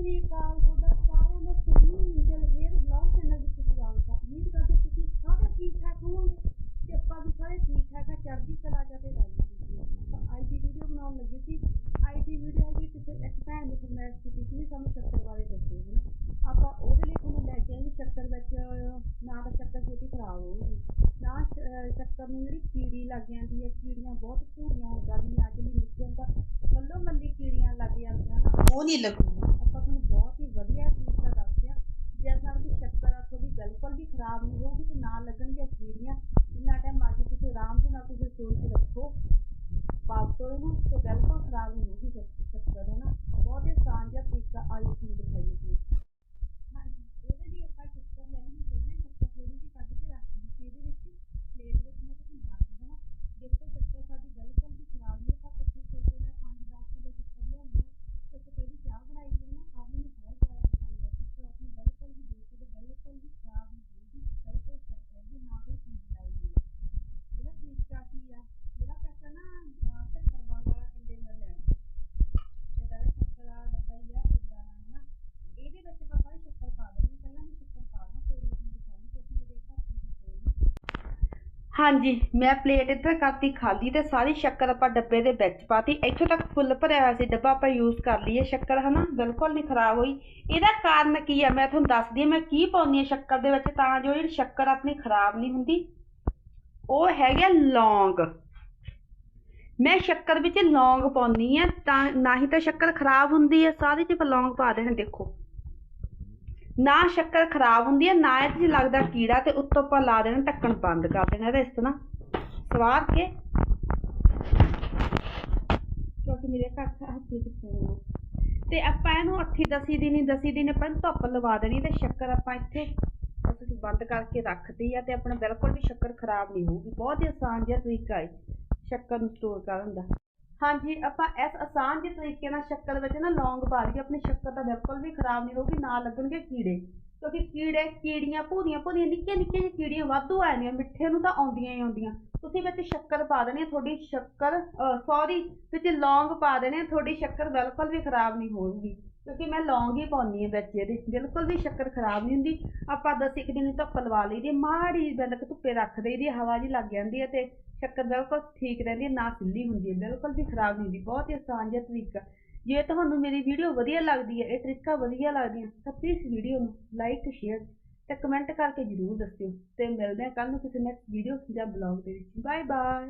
ਸ੍ਰੀ ਅਕਾਲ, ਤੁਹਾਡਾ ਸਾਰਿਆਂ ਦਾ ਸੋਨੀ ਮਿੰਟਲ ਹੇਅਰ ਬਲੌਗ ਚੈਨਲ ਵਿੱਚ ਸਵਾਗਤ ਹੈ। ਉਮੀਦ ਕਰਦੇ ਹਾਂ ਤੁਸੀਂ ਸਾਰੇ ਠੀਕ ਠਾਕ ਹੋਵੋਗੇ ਤੇ ਆਪਾਂ ਵੀ ਸਾਰੇ ਠੀਕ ਠਾਕ ਆ, ਚੜ੍ਹਦੀ ਕਲਾ ਚ ਤੇ ਰਾਜੀ ਖੁਸ਼ੀ ਚ। ਆਪਾਂ ਅੱਜ ਦੀ ਵੀਡੀਓ ਬਣਾਉਣ ਲੱਗੇ ਸੀ। ਅੱਜ ਦੀ ਵੀਡੀਓ ਹੈ ਜੀ ਕਿਸੇ ਇੱਕ ਭੈਣ ਨੇ ਫਰਮਾਇਸ਼ ਕੀਤੀ ਸੀ ਵੀ ਸਾਨੂੰ ਸ਼ੱਕਰ ਬਾਰੇ ਦੱਸੋ, ਹਨਾ? ਆਪਾਂ ਉਹਦੇ ਲਈ ਤੁਹਾਨੂੰ ਲੈ ਕੇ ਆਏ ਵੀ ਸ਼ੱਕਰ ਵਿੱਚ, ਨਾ ਤਾਂ ਸ਼ੱਕਰ ਛੇਤੀ ਖਰਾਬ ਹੋਊਗੀ। ਨਾ ਸ਼- ਅਹ, ਸ਼ੱਕਰ ਨੂੰ ਜਿਹੜੀ ਕੀੜੀ ਲੱਗ ਜਾਂਦੀ ਹੈ, ਕੀੜੀਆਂ ਬਹੁਤ ਭੂਰੀਆਂ ਹੋ ਜਾਂਦੀਆਂ ਅੱਜ ਲਈ ਮਿੱਟੀਆਂ ਤਾਂ ਮੱਲੋ ਮੱਲੀ ਕੀੜੀਆਂ ਲੱਗ ਜਾਂਦੀਆਂ। ਨਾ ਉਹ ਨਹੀਂ ਲੱਗੂਗੀ ਆਪਾਂ ਤੁਹਾਨੂੰ ਬਹੁਤ ਹੀ ਵਧੀਆ ਤਰੀਕਾ ਦੱਸਦੇ ਹਾਂ ਜਿਸ ਨਾਲ ਕਿ ਸ਼ੱਕਰ ਆ ਤੁਹਾਡੀ ਬਿਲਕੁਲ ਵੀ ਖਰਾਬ ਨਹੀਂ ਹੋਊਗੀ ਤੇ ਨਾ ਲੱਗਣਗੀਆਂ ਕੀੜੀਆਂ। ਜਿੰਨਾ ਟਾਈਮ ਮਰਜ਼ੀ ਤੁਸੀਂ ਆਰਾਮ ਦੇ ਨਾਲ ਤੁਸੀਂ ਸੋਚ 'ਚ ਰੱਖੋ। ਪਾਸੋ ਇਹਨੂੰ ਤੇ ਬਿਲਕੁਲ ਖਰਾਬ ਨਹੀਂ ਹੋਊਗੀ ਸ਼ੱਕ- ਸ਼ੱਕਰ ਹੈ ਨਾ ਬਹੁਤ ਹੀ ਆਸਾਨ ਜਿਹਾ ਤਰੀਕਾ ਆਇਓ ਤੁਹਾਨੂੰ ਦਿਖਾਈਏ ਜੀ ਹਾਂਜੀ ਉਹਦੇ ਲਈ ਆਪਾਂ ਸ਼ੱਕਰ ਲੈਣੀ ਹੈ ਪਹਿਲਾਂ ਸ਼ੱਕਰ ਥੋੜੀ ਜਿਹੀ ਕੱਢ ਕੇ ਰੱਖ ਲਈ ਸੀ ਇਹਦੇ ਵਿੱਚ ਪਲੇਟ ਵਿੱਚ ਮੈਂ ਤੁਹਾਨੂੰ ਦੱਸ ਦੇਣਾ ਦੇਖੋ ਸ਼ੱਕਰ ਸਾਡੀ ਬਿਲਕੁਲ ਵੀ ਖਰਾਬ ਨਹੀਂ ਆਪਾਂ ਕੱਚੇ ਛੋਟੇ ਨਾਲ 5-10 ਕਿਲੋ ਸ਼ੱਕਰ ਲਿਆਉਂਦੇ ਹਾਂ ਤੇ ਪਹਿਲੀ ਚਾਹ ਬਣਾਈ ਹੈ ਨਾ ਸਭ ਨੂੰ ਬਹੁਤ ਜ਼ਿਆਦਾ ਪਸੰਦ ਹੈ ਸ਼ੱਕਰ ਆਪਣੀ ਬਿਲਕੁਲ ਵੀ ਦੇਖੋ ਤੇ ਬਿਲਕੁਲ ਵੀ ਖਰਾਬ ਨਹੀਂ ਹੋਊਗੀ ਬਿਲਕੁਲ ਸੈੱਟ ਹੈ ਵੀ ਨਾ ਕੋਈ ਚੀਜ਼ ਲੱਗਦੀ ਹੈ ਇਹਦਾ ਤਰੀਕਾ ਕੀ ਆ ਜਿਹੜਾ ਪੈਸਾ ਨਾ ਅਹ ਸ਼ੱਕਰ ਬੰਦ ਵਾਲਾ ਕੰਟੇਨਰ ਲੈਣਾ ਤੇ ਜਿਹੜਾ ਸ਼ੱਕਰ ਵਾਲਾ ਡੱਬਾ ਹੀ ਆ ਇਦਾਂ ਦਾ ਨਾ ਇਹਦੇ ਵਿੱਚ ਆਪਾਂ ਸਾਰੀ ਸ਼ੱਕਰ ਪਾ ਦੇਣੀ ਪਹਿਲਾਂ ਮੈਂ ਸ਼ੱਕਰ ਪਾ ਲਾਂ ਫਿਰ ਮੈਂ ਤੁਹਾਨੂੰ ਦਿਖਾਉਂਗੀ ਕਿ ਅਸੀਂ ਇਹਦੇ ਘਰ ਦੀ ਰਸੋਈ ਹਾਂਜੀ, ਮੈਂ ਪਲੇਟ ਇੱਧਰ ਕਰਤੀ ਖਾਲੀ ਤੇ ਸਾਰੀ ਸ਼ੱਕਰ ਆਪਾਂ ਡੱਬੇ ਦੇ ਵਿੱਚ ਪਾਤੀ। ਇੱਥੋਂ ਤੱਕ ਫੁੱਲ ਭਰਿਆ ਹੋਇਆ ਸੀ, ਡੱਬਾ ਆਪਾਂ ਯੂਜ਼ ਕਰ ਲਈਏ ਸ਼ੱਕਰ, ਹਨਾ? ਬਿਲਕੁਲ ਨਹੀਂ ਖਰਾਬ ਹੋਈ। ਇਹਦਾ ਕਾਰਨ ਕੀ ਆ? ਮੈਂ ਤੁਹਾਨੂੰ ਦੱਸਦੀ ਮੈਂ ਕੀ ਪਾਉਂਦੀ ਹਾਂ ਸ਼ੱਕਰ ਦੇ ਵਿੱਚ ਤਾਂ ਜੋ ਜਿਹੜੀ ਸ਼ੱਕਰ ਆਪਣੀ ਖਰਾਬ ਨਹੀਂ ਹੁੰਦੀ। ਉਹ ਹੈਗਾ ਲੌਂਗ। ਮੈਂ ਸ਼ੱਕਰ ਵਿੱਚ ਲੌਂਗ ਪਾਉਂਦੀ ਆ ਤਾਂ ਨਾ ਹੀ ਤਾਂ ਸ਼ੱਕਰ ਖਰਾਬ ਹੁੰਦੀ ਹੈ ਸਾਰੀ ਚ ਆਪਾਂ ਲੌਂਗ ਪਾ ਦੇਣਾ, ਦੇਖੋ। ਨਾ ਸ਼ੱਕਰ ਖਰਾਬ ਹੁੰਦੀ ਹੈ, ਨਾ ਇਹ 'ਚ ਲੱਗਦਾ ਕੀੜਾ ਤੇ ਉੱਤੋਂ ਆਪਾਂ ਲਾ ਦੇਣਾ ਢੱਕਣ ਬੰਦ ਕਰ ਦੇਣਾ ਇਹਦਾ ਇਸ ਤਰ੍ਹਾਂ। ਸਵਾਰ ਕੇ। ਕਿਉਂਕਿ ਮੇਰੇ ਘਰ ਹੱਥ ਵਿੱਚ ਫੋਨ ਤੇ ਆਪਾਂ ਇਹਨੂੰ 8 10 ਦਿਨ 10 ਦਿਨ ਆਪਾਂ ਧੁੱਪ ਲਵਾ ਦੇਣੀ ਤੇ ਸ਼ੱਕਰ ਆਪਾਂ ਇੱਥੇ ਅਸੀਂ ਬੰਦ ਕਰਕੇ ਰੱਖਦੀ ਆ ਤੇ ਆਪਣਾ ਬਿਲਕੁਲ ਵੀ ਸ਼ੱਕਰ ਖਰਾਬ ਨਹੀਂ ਹੋਊਗੀ। ਬਹੁਤ ਹੀ ਆਸਾਨ ਜਿਹਾ ਤਰੀਕਾ ਹੈ ਸ਼ੱਕਰ ਨੂੰ ਸਟੋਰ ਕਰਨ ਦਾ। ਹਾਂਜੀ ਆਪਾਂ ਇਸ ਆਸਾਨ ਜਿਹੇ ਤਰੀਕੇ ਨਾਲ ਸ਼ੱਕਰ ਵਿੱਚ ਨਾ ਲੌਂਗ ਪਾ ਲਈਏ ਆਪਣੀ ਸ਼ੱਕਰ ਤਾਂ ਬਿਲਕੁਲ ਵੀ ਖਰਾਬ ਨਹੀਂ ਹੋਊਗੀ ਨਾ ਲੱਗਣਗੇ ਕੀੜੇ। ਕਿਉਂਕਿ ਕੀੜੇ ਕੀੜੀਆਂ ਭੂਰੀਆਂ ਭੂਰੀਆਂ ਨਿੱਕੀਆਂ ਨਿੱਕੀਆਂ ਜਿਹੀ ਕੀੜੀਆਂ ਵਾਧੂ ਆ ਜਾਂਦੀਆਂ ਮਿੱਠੇ ਨੂੰ ਤਾਂ ਆਉਂਦੀਆਂ ਹੀ ਆਉਂਦੀਆਂ। ਤੁਸੀਂ ਵਿੱਚ ਸ਼ੱਕਰ ਪਾ ਦੇਣੀ ਹੈ ਤੁਹਾਡੀ ਸ਼ੱਕਰ ਸੌਰੀ ਵਿੱਚ ਲੌਂਗ ਪਾ ਦੇਣੇ ਆ, ਤੁਹਾਡੀ ਸ਼ੱਕਰ ਬਿਲਕੁਲ ਵੀ ਖਰਾਬ ਨਹੀਂ ਹੋਊਗੀ। ਕਿਉਂਕਿ ਮੈਂ ਲੌਂਗ ਹੀ ਪਾਉਂਦੀ ਹਾਂ ਵਿੱਚ ਇਹਦੇ ਬਿਲਕੁਲ ਵੀ ਸ਼ੱਕਰ ਖਰਾਬ ਨਹੀਂ ਹੁੰਦੀ। ਆਪਾਂ ਦਸ ਇੱਕ ਦਿਨ ਧੁੱਪ ਲਵਾ ਲਈਦੀ ਮਾੜੀ ਜਿਹੀ ਬਿੰਦਕ ਧੁੱਪੇ ਰੱਖ ਦੇਈਦੀ ਹਵਾ ਜੀ ਲੱਗ ਜਾਂਦੀ ਹੈ ਤੇ ਸ਼ੱਕਰ ਬਿਲਕੁਲ ਠੀਕ ਰਹਿੰਦੀ ਹੈ, ਨਾ ਸਿੱਲੀ ਹੁੰਦੀ ਹੈ, ਬਿਲਕੁਲ ਵੀ ਖਰਾਬ ਨਹੀਂ ਹੁੰਦੀ, ਬਹੁਤ ਹੀ ਆਸਾਨ ਜਿਹਾ ਤਰੀਕਾ। ਜੇ ਤੁਹਾਨੂੰ ਮੇਰੀ ਵੀਡੀਓ ਵਧੀਆ ਲੱਗਦੀ ਹੈ, ਇਹ ਤਰੀਕਾ ਵਧੀਆ ਲੱਗਦੀਆਂ ਤਾਂ ਪਲੀਜ਼ ਵੀਡੀਓ ਨੂੰ ਲਾਈਕ ਸ਼ੇਅਰ ਤੇ ਕਮੈਂਟ ਕਰਕੇ ਜਰੂਰ ਦੱਸਿਓ। ਤੇ ਮਿਲਦੇ ਹਾਂ ਕੱਲ ਨੂੰ ਕਿਸੇ ਨੈਕਸਟ ਵੀਡੀਓ ਜਾਂ ਬਲੌਗ ਦੇ ਵਿੱਚ। Bye bye